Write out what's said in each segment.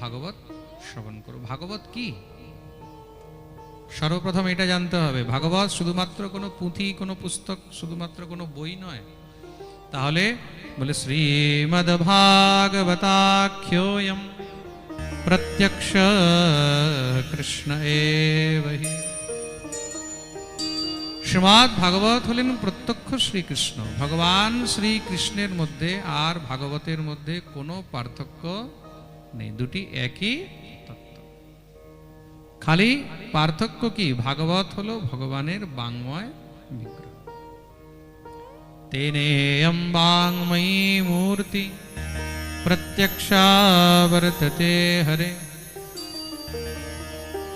ভাগবত শ্রবণ করো। ভাগবত কি? সর্বপ্রথম এটা জানতে হবে। ভাগবত শুধুমাত্র কোনো পুঁথি, কোনো পুস্তক, শুধুমাত্র কোনো বই নয়। তাহলে বলে শ্রীমদ ভাগবতাখ্যোয়ম প্রত্যক্ষ কৃষ্ণ এবহি। শ্রীমৎ ভাগবত হলেন প্রত্যক্ষ শ্রীকৃষ্ণ। ভগবান শ্রীকৃষ্ণের মধ্যে আর ভাগবতের মধ্যে কোনো পার্থক্য নেই, দুটি একই তত্ত্ব। খালি পার্থক্য কি? ভাগবত হলো ভগবানের বাংময় বিগ্রহ। তেনেয়ম বাংময়ী মূর্তি প্রত্যক্ষাবর্ততে হরে।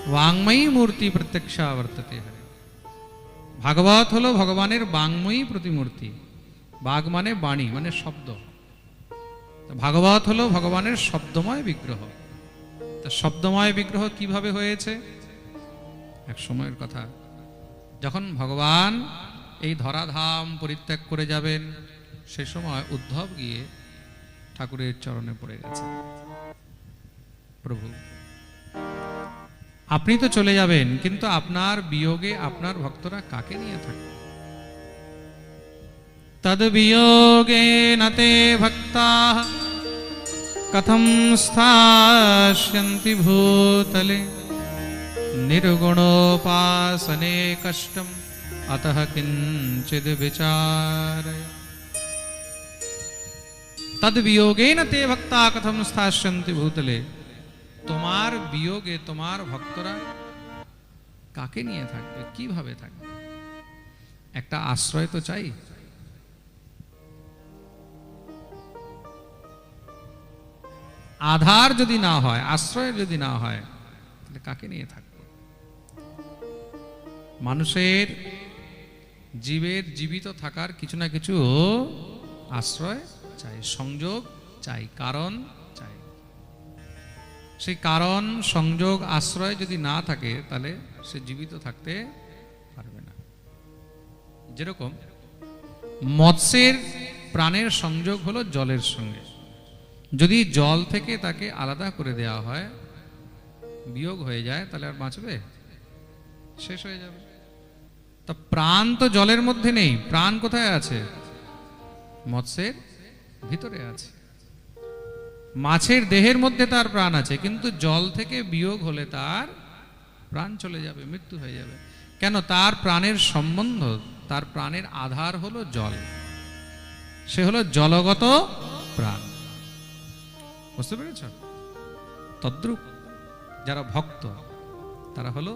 বাংময়ী মূর্তি প্রত্যক্ষাবর্ততে হরে। ভাগবত হলো ভগবানের বাংময়ী প্রতিমূর্তি। বাঘ মানে বাণী মানে শব্দ। ভাগবত হলো ভগবানের শব্দময় বিগ্রহ। তা শব্দময় বিগ্রহ কীভাবে হয়েছে? এক সময়ের কথা। যখন ভগবান এই ধরাধাম পরিত্যাগ করে যাবেন, সে সময় উদ্ধব গিয়ে ঠাকুরের চরণে পড়ে গেছে। প্রভু, আপনি তো চলে যাবেন, কিন্তু আপনার বিয়োগে আপনার ভক্তরা কাকে নিয়ে থাকে তদ বিয়োগে নতে ভক্তা কথম স্থাস্যন্তি ভূতলে निर्गुणोपासने कष्टम् अतः किञ्चिद् विचारय তদ্বিয়োগেন তে ভক্তা কথম স্থাস্যন্তি ভূতলে তোমার বিয়োগে তোমার ভক্তরা কাকে নিয়ে থাকবে কিভাবে থাকবে একটা আশ্রয় তো চাই আধার যদি না হয়, আশ্রয় যদি না হয়, তাহলে কাকে নিয়ে থাকবে? মানুষের জীবের জীবিত থাকার কিছু না কিছু আশ্রয় চাই, সংযোগ চাই, কারণ চাই। সেই কারণ, সংযোগ, আশ্রয় যদি না থাকে, তাহলে সে জীবিত থাকতে পারবে না। যেরকম মৎস্যের প্রাণের সংযোগ হলো জলের সঙ্গে। যদি জল থেকে তাকে আলাদা করে দেওয়া হয়, বিয়োগ হয়ে যায়, তাহলে আর বাঁচবে? শেষ হয়ে যাবে। তা প্রাণ তো জলের মধ্যে নেই, প্রাণ কোথায় আছে? মৎস্যের ভিতরে আছে। মাছের দেহের মধ্যে তার প্রাণ আছে, কিন্তু জল থেকে বিয়োগ হলে তার প্রাণ চলে যাবে, মৃত্যু হয়ে যাবে। কেন? তার প্রাণের সম্বন্ধ, তার প্রাণের আধার হলো জল। সে হলো জলগত প্রাণ। বুঝতে পেরেছ? তদ্রুপ যারা ভক্ত, তারা হলো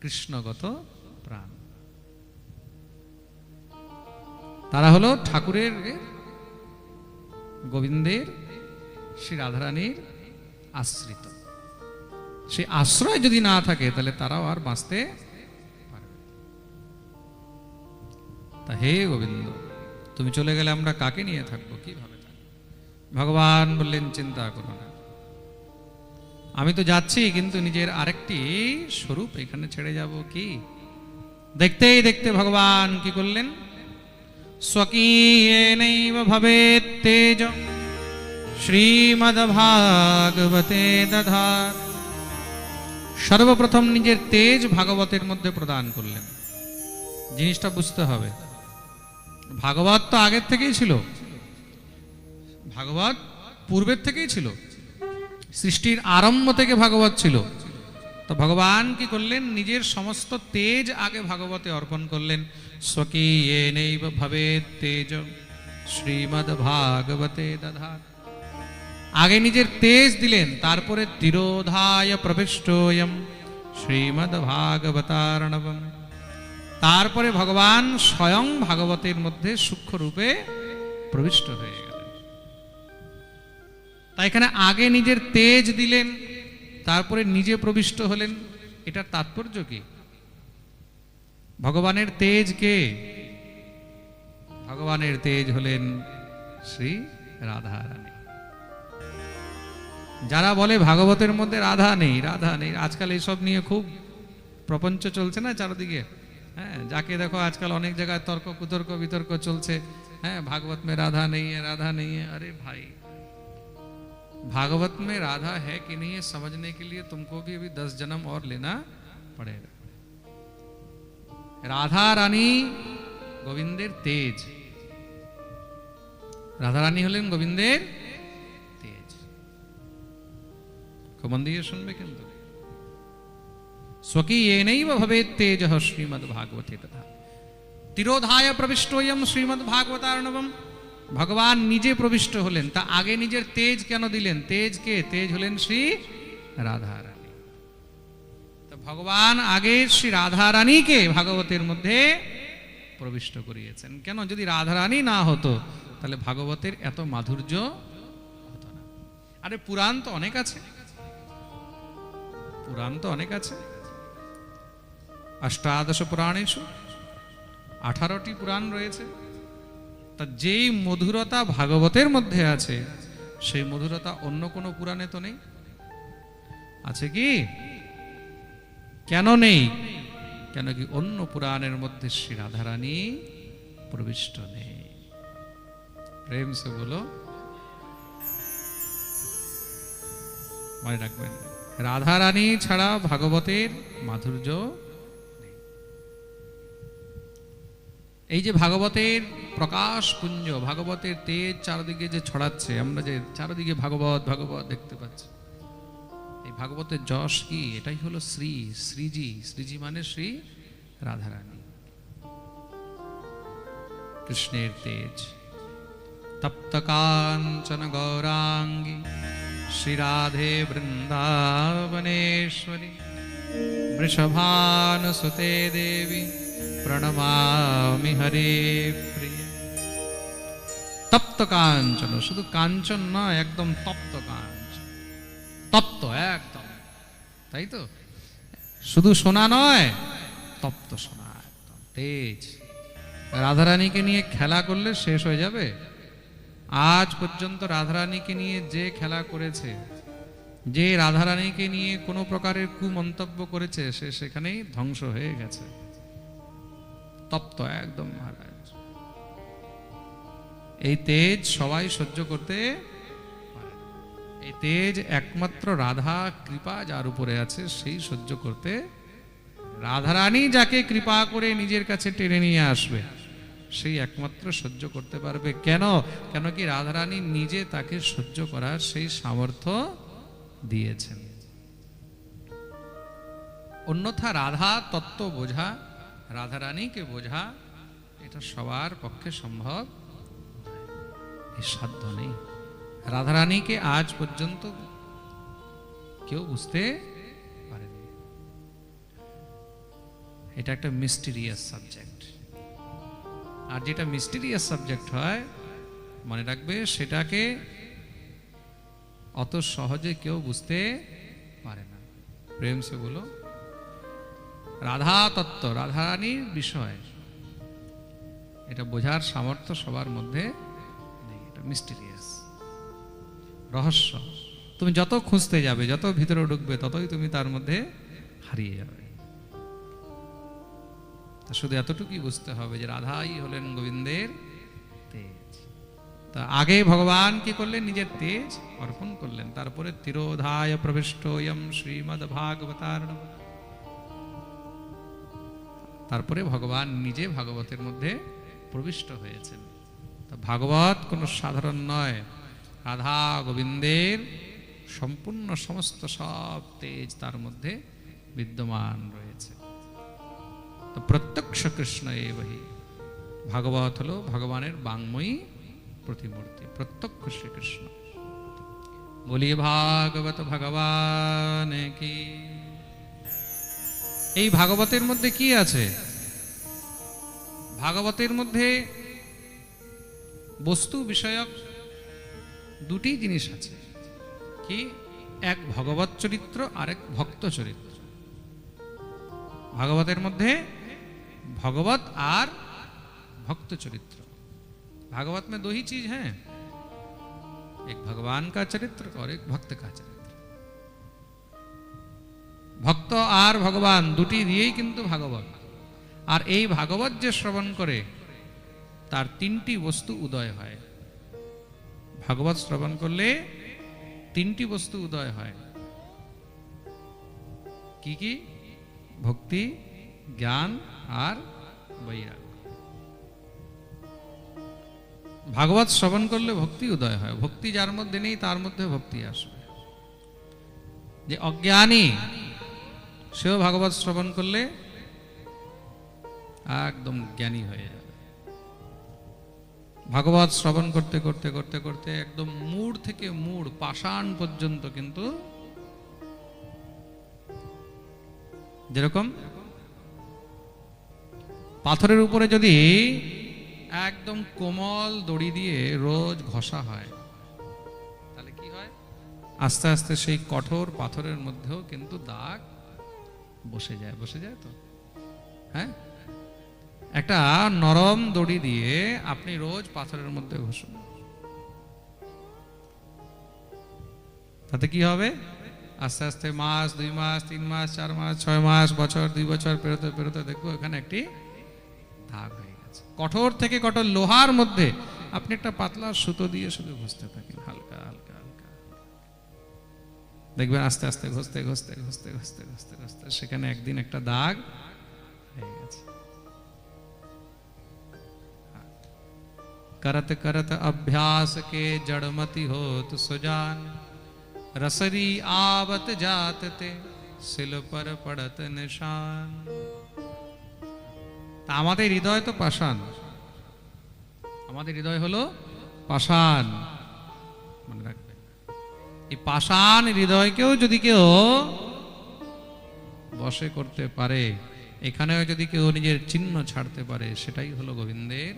কৃষ্ণগত প্রাণ। তারা হলো ঠাকুরের, গোবিন্দের, শ্রী রাধারানীর আশ্রিত। সে আশ্রয় যদি না থাকে, তাহলে তারাও আর বাঁচতে পারবে তা হে গোবিন্দ, তুমি চলে গেলে আমরা কাকে নিয়ে থাকব? কীভাবে? ভগবান বললেন, চিন্তা করো না। আমি তো যাচ্ছি, কিন্তু নিজের আরেকটি স্বরূপ এখানে ছেড়ে যাব কি? দেখতেই দেখতে ভগবান কি করলেন? স্বকীয়েনৈব তেজ শ্রীমদ্ভাগবতে দধার সর্বপ্রথম নিজের তেজ ভাগবতের মধ্যে প্রদান করলেন। জিনিসটা বুঝতে হবে। ভাগবত তো আগের থেকেই ছিল। ভাগবত পূর্বের থেকেই ছিল। সৃষ্টির আরম্ভ থেকে ভাগবত ছিল। তো ভগবান কি করলেন? নিজের সমস্ত তেজ আগে ভাগবতে অর্পণ করলেন। স্বকীয়েনৈব ভবে তেজ শ্রীমদ ভাগবতে দধার আগে নিজের তেজ দিলেন, তারপরে তিরোধায় প্রবিষ্টয়ম শ্রীমদ ভাগবতারণবম। তারপরে ভগবান স্বয়ং ভাগবতের মধ্যে সূক্ষ্ম রূপে প্রবিষ্ট হয়ে তাই এখানে আগে নিজের তেজ দিলেন, তারপরে নিজে প্রবিষ্ট হলেন। এটার তাৎপর্য কি? ভগবানের তেজ কে? ভগবানের তেজ হলেন শ্রী রাধা রানী যারা বলে ভাগবতের মধ্যে রাধা নেই রাধা নেই, আজকাল এইসব নিয়ে খুব প্রপঞ্চ চলছে না চারদিকে? হ্যাঁ যাকে দেখো আজকাল অনেক জায়গায় তর্ক কুতর্ক বিতর্ক চলছে। হ্যাঁ ভাগবত মে রাধা নেই রাধা নেই আরে ভাই। भागवत में राधा है कि नहीं है समझने के लिए तुमको भी अभी दस जन्म और लेना पड़ेगा রাধা রানী গোবিন্দের তেজ রাধা রানী হলেন গোবিন্দের তেজ খুব মন দিয়ে শুনবে কিন্তু স্বকীয়েনৈব ভবেত তেজ শ্রীমদ ভাগবতে তথা তিরোধায় প্রবিষ্টয়ম শ্রীমদ ভাগবতার্ণবম ভগবান নিজে প্রবিষ্ট হলেন, তা আগে নিজের তেজ কেন দিলেন? তেজ কে? তেজ হলেন শ্রী রাধা রানী তো ভগবান আগে শ্রী রাধা রানীকে ভাগবতের মধ্যে প্রবিষ্ট করিয়েছেন। কেন? যদি রাধা রানী না হতো, তাহলে ভাগবতের এত মাধুর্য হতো না। আরে পুরাণ তো অনেক আছে। পুরাণ তো অনেক আছে। অষ্টাদশ পুরাণেশু আঠারোটি পুরাণ রয়েছে। তা যেই মধুরতা ভাগবতের মধ্যে আছে, সেই মধুরতা অন্য কোনো পুরাণে তো নেই? আছে কি? কেন নেই? কেন কি অন্য পুরাণের মধ্যে শ্রী রাধারানী প্রবিষ্ট নেই? প্রেম সে বলো। মনে রাখবেন, রাধারানী ছাড়া ভাগবতের মাধুর্য এই যে ভাগবতের প্রকাশ পুঞ্জ ভাগবতের তেজ চারদিকে যে ছড়াচ্ছে আমরা যে চারদিকে ভাগবত ভাগবত দেখতে পাচ্ছি এই ভাগবতের যশ কি এটাই হলো শ্রী শ্রীজি শ্রীজি মানে শ্রী রাধারানী কৃষ্ণের তেজ তপ্ত কাঞ্চন গৌরাঙ্গী শ্রীরাধে বৃন্দাবনেশ্বরী वृषभानुसुते देवी প্রণমামি হরে প্রিয় তপ্ত কাঞ্চন, শুধু কাঞ্চন নয়, একদম তপ্ত কাঞ্চন। তপ্ত, একদম। তাই তো? শুধু সোনা নয়, তপ্ত সোনা, একদম। তেজ। রাধারানীকে নিয়ে খেলা করলে শেষ হয়ে যাবে? আজ পর্যন্ত রাধারানীকে নিয়ে যে খেলা করেছে, যে রাধারানীকে নিয়ে কোনো প্রকারের কুমন্তব্য করেছে, সে সেখানেই ধ্বংস হয়ে গেছে। তপ্ত, একদম, মহারাজ। এই তেজ সবাই সহ্য করতে এই তেজ একমাত্র রাধা কৃপা যার উপরে আছে, সেই সহ্য করতে রাধারানী যাকে কৃপা করে নিজের কাছে টেনে নিয়ে আসবে, সেই একমাত্র সহ্য করতে পারবে। কেন? কেন কি রাধারানী নিজে তাকে সহ্য করার সেই সামর্থ্য দিয়েছেন। অন্যথা রাধা তত্ত্ব বোঝা, রাধারানীকে বোঝা, এটা সবার পক্ষে সম্ভব এই সাধ্য নেই। রাধারানীকে আজ পর্যন্ত কেউ বুঝতে পারেনি। এটা একটা মিস্টিরিয়াস সাবজেক্ট আর যেটা মিস্টিরিয়াস সাবজেক্ট হয়, মনে রাখবে, সেটাকে অত সহজে কেউ বুঝতে পারে না। প্রেম সে বলো, রাধা তত্ত্ব, রাধারানীর বিষয়, এটা বোঝার সামর্থ্য সবার মধ্যে মিস্টিরিয়াস রহস্য। তুমি যত খুঁজতে যাবে, যত ভিতরে ঢুকবে, ততই তুমি তার মধ্যে হারিয়ে যাবে। শুধু এতটুকুই বুঝতে হবে যে রাধাই হলেন গোবিন্দের তেজ। তা আগে ভগবান কি করলেন? নিজের তেজ অর্পণ করলেন। তারপরে তিরোধায় প্রবিষ্ট শ্রীমদ ভাগবতার তারপরে ভগবান নিজে ভাগবতের মধ্যে প্রবিষ্ট হয়েছেন। ভাগবত কোনো সাধারণ নয়। রাধা গোবিন্দের সম্পূর্ণ সমস্ত সব তেজ তার মধ্যে বিদ্যমান রয়েছে। তো প্রত্যক্ষ কৃষ্ণ এ বহি ভাগবত হলো ভগবানের বাংময়ী প্রতিমূর্তি, প্রত্যক্ষ শ্রীকৃষ্ণ। বলি ভাগবত ভগবান কি? এই ভাগবতের মধ্যে কি আছে? ভাগবতের মধ্যে বস্তু বিষয়ক দুটি জিনিস আছে কি এক ভগবত চরিত্র আর এক ভক্ত চরিত্র ভাগবতের মধ্যে भगवत और भक्त चरित्र भागवत में दो ही चीज हैं एक भगवान का चरित्र और एक भक्त का चरित्र ভক্ত আর ভগবান দুটি দিয়েই কিন্তু ভাগবত আর এই ভাগবত যে শ্রবণ করে তার তিনটি বস্তু উদয় হয়। ভাগবত শ্রবণ করলে তিনটি বস্তু উদয় হয়। কি কি? ভক্তি, জ্ঞান আর বৈরাগ। ভাগবত শ্রবণ করলে ভক্তি উদয় হয়। ভক্তি যার মধ্যে নেই, তার মধ্যে ভক্তি আসবে। যে অজ্ঞানী, সেও ভাগবত শ্রবণ করলে একদম জ্ঞানী হয়ে যাবে। ভাগবত শ্রবণ করতে করতে করতে করতে একদম মূড় থেকে মূড়, পাষাণ পর্যন্ত কিন্তু যেরকম পাথরের উপরে যদি একদম কোমল দড়ি দিয়ে রোজ ঘষা হয়, তাহলে কি হয়? আস্তে আস্তে সেই কঠোর পাথরের মধ্যেও কিন্তু দাগ বসে যায় বসে যায় তো? হ্যাঁ? একটা নরম দড়ি দিয়ে আপনি রোজ পাথরের মধ্যে ঘষুন। তাতে কি হবে? আস্তে আস্তে মাস, দুই মাস, তিন মাস, চার মাস, ছয় মাস, বছর, দুই বছর, পেরোতে পেরোতে দেখব এখানে একটি দাগ হয়ে গেছে। কঠোর থেকে কঠোর লোহার মধ্যে আপনি একটা পাতলা সুতো দিয়ে শুধু ঘষতে থাকেন, হালকা হালকা হালকা দেখবেন আস্তে আস্তে ঘষতে ঘষতে ঘষতে ঘষতে ঘষতে ঘষতে সেখানে একদিন একটা দাগ হয়ে গেছে। करत करत अभ्यास के जड़मति होत सुजान रसरी आवत जात ते सिल पर पड़त निशान তা আমাদের হৃদয় তো পাষাণ আমাদের হৃদয় হলো পাষাণ মনে রাখবেন এই পাষাণ হৃদয়কেও যদি কেউ বশে করতে পারে এখানেও যদি কেউ নিজের চিহ্ন ছাড়তে পারে সেটাই হলো গোবিন্দের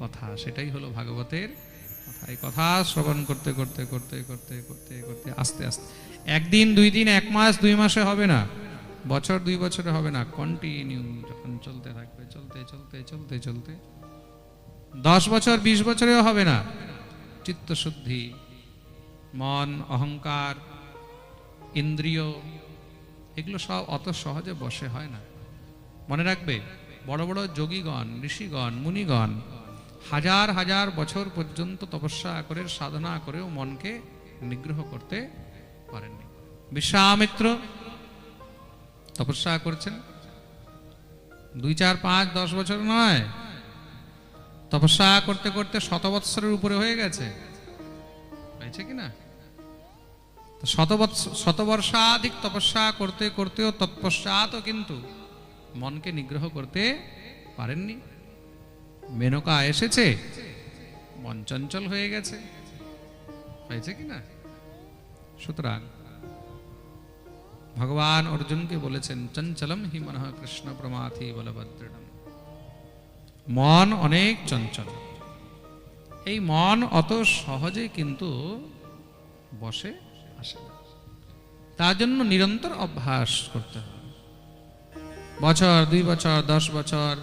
কথা, সেটাই হলো ভাগবতের কথা। এই কথা শ্রবণ করতে করতে করতে করতে করতে করতে, আস্তে আস্তে। একদিন, দুই দিন, এক মাস, দুই মাসে হবে না। বছর, দুই বছরে হবে না। কন্টিনিউ যখন চলতে থাকবে, চলতে চলতে চলতে চলতে। দশ বছর, বিশ বছরেও হবে না। চিত্তশুদ্ধি, মন, অহংকার, ইন্দ্রিয়, এগুলো সব অত সহজে বসে হয় না। মনে রাখবে, বড় বড় যোগীগণ, ঋষিগণ, মুনিগণ হাজার হাজার বছর পর্যন্ত তপস্যা করে সাধনা করেও মনকে নিগ্রহ করতে পারেননি। বিশ্বামিত্র তপস্যা করছেন। দুই, চার, পাঁচ, দশ বছর নয়। তপস্যা করতে করতে শত বৎসরের উপরে হয়ে গেছে। হয়েছে কি না? শতবর্ষাধিক তপস্যা করতে করতেও তৎপশ্চাৎও কিন্তু মনকে নিগ্রহ করতে পারেননি। মেনকা এসেছে? মন চঞ্চল হয়ে গেছে। হয়েছে কি না? সুতরাং ভগবান অর্জুনকে বলেছেন, চঞ্চলম হি মনঃ কৃষ্ণ প্রমাথি বলভদ্রম মন অনেক চঞ্চল। এই মন অত সহজে কিন্তু বসে আসে তার জন্য নিরন্তর অভ্যাস করতে হবে। বছর, দুই বছর, দশ বছর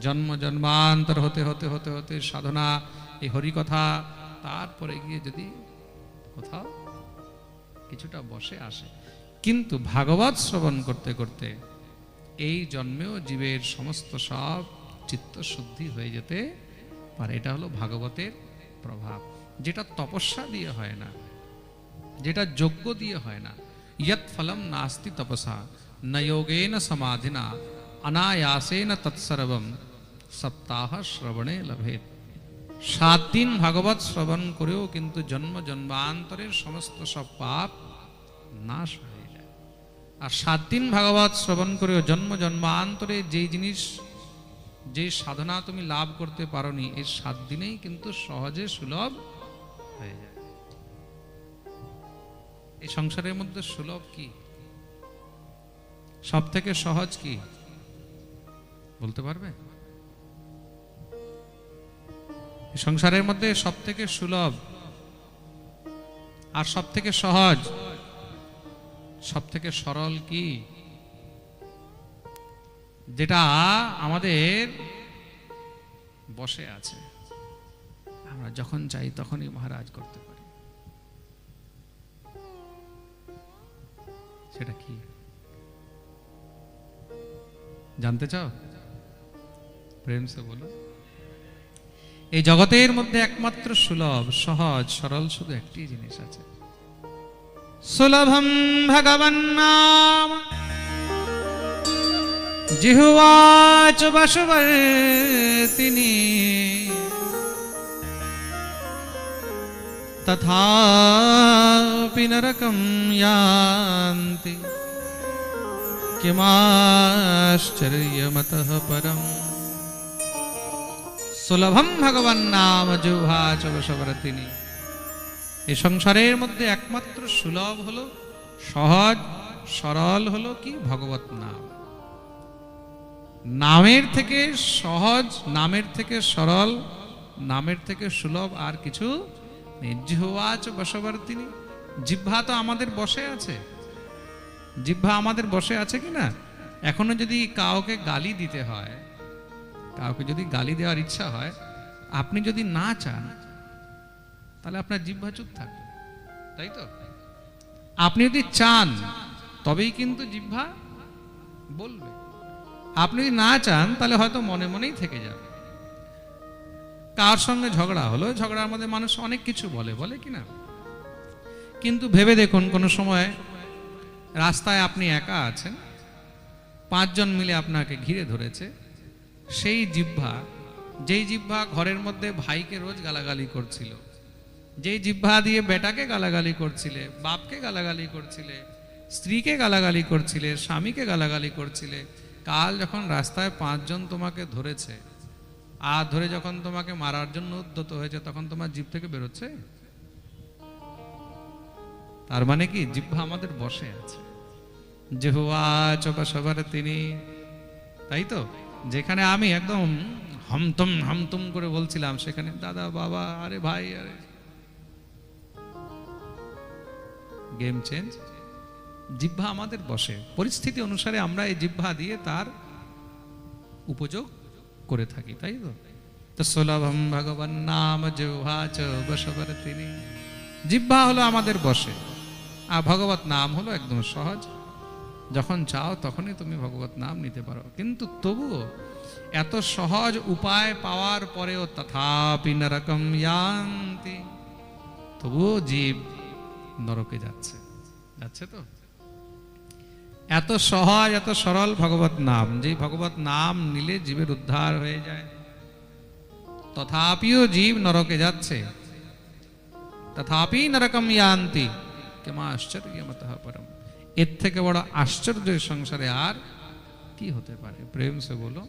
জন্ম জন্মান্তর হতে হতে হতে হতে সাধনা, এই হরিকথা, তারপরে গিয়ে যদি কোথাও কিছুটা বসে আসে। কিন্তু ভাগবত শ্রবণ করতে করতে এই জন্মেও জীবের সমস্ত সব চিত্ত শুদ্ধি হয়ে যেতে পারে। এটা হলো ভাগবতের প্রভাব। যেটা তপস্যা দিয়ে হয় না, যেটা যোগ্য দিয়ে হয় না। ইয়ৎ ফলম নাস্তি তপসা, ন যোগেন সমাধিনা অনায়াসেন তৎসর্বম সপ্তাহ শ্রবণে লভেত সাত দিন ভাগবত শ্রবণ করেও কিন্তু জন্ম জন্মান্তরের সমস্ত সব পাপ নাশ হয়ে যায় আর সাত দিন ভাগবত শ্রবণ করেও জন্ম জন্মান্তরে যেই জিনিস যে সাধনা তুমি লাভ করতে পারোনি এই সাত দিনেই কিন্তু সহজে সুলভ হয়ে যায় এই সংসারের মধ্যে সুলভ কি সব থেকে সহজ কি বলতে পারবে? সংসারের মধ্যে সব থেকে সুলভ আর সব থেকে সহজ সব থেকে সরল কি? যেটা আমাদের বসে আছে। আমরা যখন চাই তখনই মহারাজ করতে পারি। সেটা কি? জানতে চাও? প্রেম সে বলো। এই জগতের মধ্যে একমাত্র সুলভ, সহজ, সরল শুধু একটি জিনিস আছে। সুলভম ভগবন্নাম জিহুয়াচ বসবর্তিনি। তথাপি নরকম ইয়ান্তি। কিমাশ্চর্যমতঃ পরম। সুলভম ভগবান নাম জুহা চবসবরতিনী এই সংসারের মধ্যে একমাত্র সুলভ হলো, সহজ, সরল হলো কি ভগবত নাম। নামের থেকে সহজ, নামের থেকে সরল, নামের থেকে সুলভ আর কিছু নেই। জিহ্বাচ বশবর্তিনী জিহ্বা তো আমাদের বসে আছে। জিহ্বা আমাদের বসে আছে কি না এখনও যদি কাউকে গালি দিতে হয় কাউকে যদি গালি দেওয়ার ইচ্ছা হয়, আপনি যদি না চান, তাহলে আপনার জিহ্বা চুপ থাকবে, তাই তো? আপনি যদি চান, তবেই কিন্তু জিহ্বা বলবে। আপনি যদি না চান, তাহলে হয়তো মনে মনেই থেকে যাবে। কার সঙ্গে ঝগড়া হলো? ঝগড়ার মধ্যে মানুষ অনেক কিছু বলে বলে কি না? কিন্তু ভেবে দেখুন, কোনো সময় রাস্তায় আপনি একা আছেন, পাঁচজন মিলে আপনাকে ঘিরে ধরেছে সেই জিহ্বা, যেই জিহ্বা ঘরের মধ্যে ভাইকে রোজ গালাগালি করছিল, যেই জিহ্বা দিয়ে বেটাকে গালাগালি করছিলে, বাপকে গালাগালি করছিলে, স্ত্রীকে গালাগালি করছিলে, স্বামীকে গালাগালি করছিলে, কাল যখন রাস্তায় পাঁচজন তোমাকে ধরেছে আর ধরে যখন তোমাকে মারার জন্য উদ্যত হয়েছে, তখন তোমার জিভ থেকে বেরোচ্ছে? তার মানে কি, জিহ্বা আমাদের বসে আছে। জেহুয়া চোপা সবার তিনি, তাই তো? যেখানে আমি একদম হমতম হমতম করে বলছিলাম, সেখানে, দাদা, বাবা, আরে ভাই, আরে। গেম চেঞ্জ জিহ্বা আমাদের বসে। পরিস্থিতি অনুসারে আমরা এই জিহ্বা দিয়ে তার উপযোগ করে থাকি, তাই তো? তো সুলভম ভগবান নাম জিহ্বা চ, বসবর তিনি। হলো আমাদের বসে। আর ভগবত নাম হলো একদম সহজ। যখন চাও তখনই তুমি ভগবত নাম নিতে পারো। কিন্তু তবুও এত সহজ উপায় পাওয়ার পরেও তথাপি নরকম ইয়ান্তি। তবুও জীব নরকে যাচ্ছে। যাচ্ছে তো? এত সহজ, এত সরল ভগবত নাম, যে ভগবত নাম নিলে জীবের উদ্ধার হয়ে যায়। তথাপিও জীব নরকে যাচ্ছে। তথাপি নরকম ইয়ান্তি। কেমা আশ্চর্যমত পরম। এর থেকে বড় আশ্চর্য সংসারে আর কি হতে পারে? প্রেম সে বলো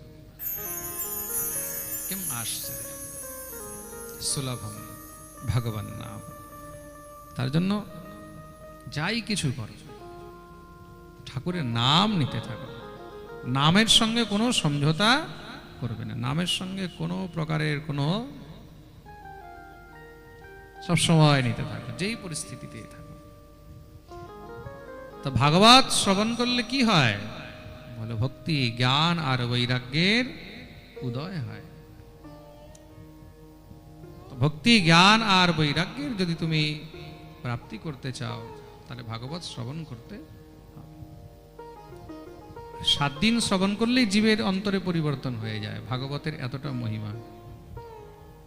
কেম আশ্চর্য? সুলভম, ভগবান নাম তার জন্য যাই কিছু করো, ঠাকুরের নাম নিতে থাকো। নামের সঙ্গে কোনো সমঝোতা করবে না। নামের সঙ্গে কোনো প্রকারের কোনো সবসময় নিতে থাকো। যেই পরিস্থিতিতেই থাকো। তো ভাগবত শ্রবণ করলে কি হয়? বলে, ভক্তি, জ্ঞান আর বৈরাগ্যের উদয় হয়। ভক্তি, জ্ঞান আর বৈরাগ্যের যদি তুমি প্রাপ্তি করতে চাও, তাহলে ভাগবত শ্রবণ করতে সাত দিন শ্রবণ করলেই জীবের অন্তরে পরিবর্তন হয়ে যায়, ভাগবতের এতটা মহিমা।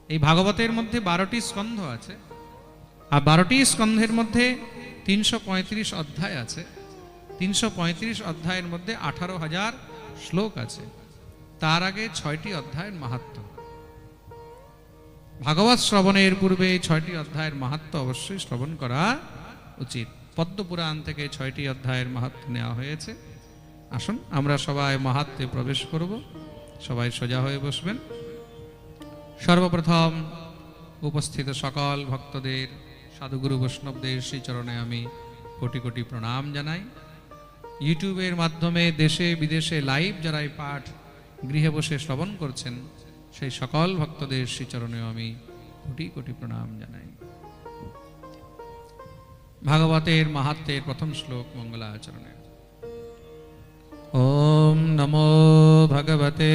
এই ভাগবতের মধ্যে বারোটি স্কন্ধ আছে। আর বারোটি স্কন্ধের মধ্যে তিনশো পঁয়ত্রিশ অধ্যায় আছে। তিনশো পঁয়ত্রিশ অধ্যায়ের মধ্যে আঠারো হাজার শ্লোক আছে। তার আগে ছয়টি অধ্যায়ের মাহাত্ম। ভাগবত শ্রবণের পূর্বে ছয়টি অধ্যায়ের মাহাত্ম অবশ্যই শ্রবণ করা উচিত। পদ্মপুরাণ থেকে ছয়টি অধ্যায়ের মাহাত্ম নেওয়া হয়েছে। আসুন, আমরা সবাই মাহাত্মে প্রবেশ করব। সবাই সোজা হয়ে বসবেন। সর্বপ্রথম উপস্থিত সকল ভক্তদের সাধুগুরু বৈষ্ণবদের সেই চরণে আমি কোটি কোটি প্রণাম জানাই। ইউটিউবের মাধ্যমে দেশে বিদেশে লাইভ যারা এই পাঠ গৃহে বসে শ্রবণ করছেন, সেই সকল ভক্তদের সেই শ্রীচরণেও আমি কোটি কোটি প্রণাম জানাই। ভাগবতের মাহাত্মের প্রথম শ্লোক মঙ্গলাচরণে। ওম নমো ভগবতে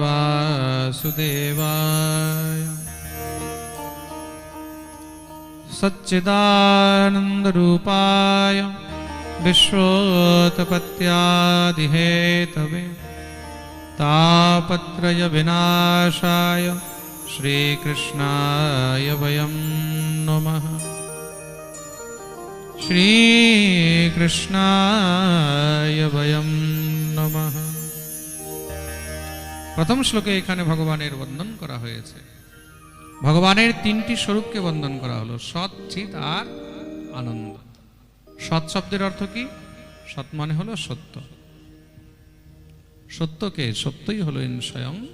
বাসুদেবায়। सच्चिदानन्दरूपाय विश्वोत्पत्त्यादिहेतवे तापत्रयविनाशाय श्रीकृष्णाय वयं नमः শ্রীকৃষ্ণায় বয়ম নমঃ প্রথম শ্লোকে এখানে ভগবানের বন্দন করা হয়েছে ভগবানের তিনটি স্বরূপকে বন্দন করা হলো, সৎ, চিত আর আনন্দ। সৎ শব্দের অর্থ কি? সৎ মানে হলো সত্য। সত্যকে সত্যই হলো স্বয়ং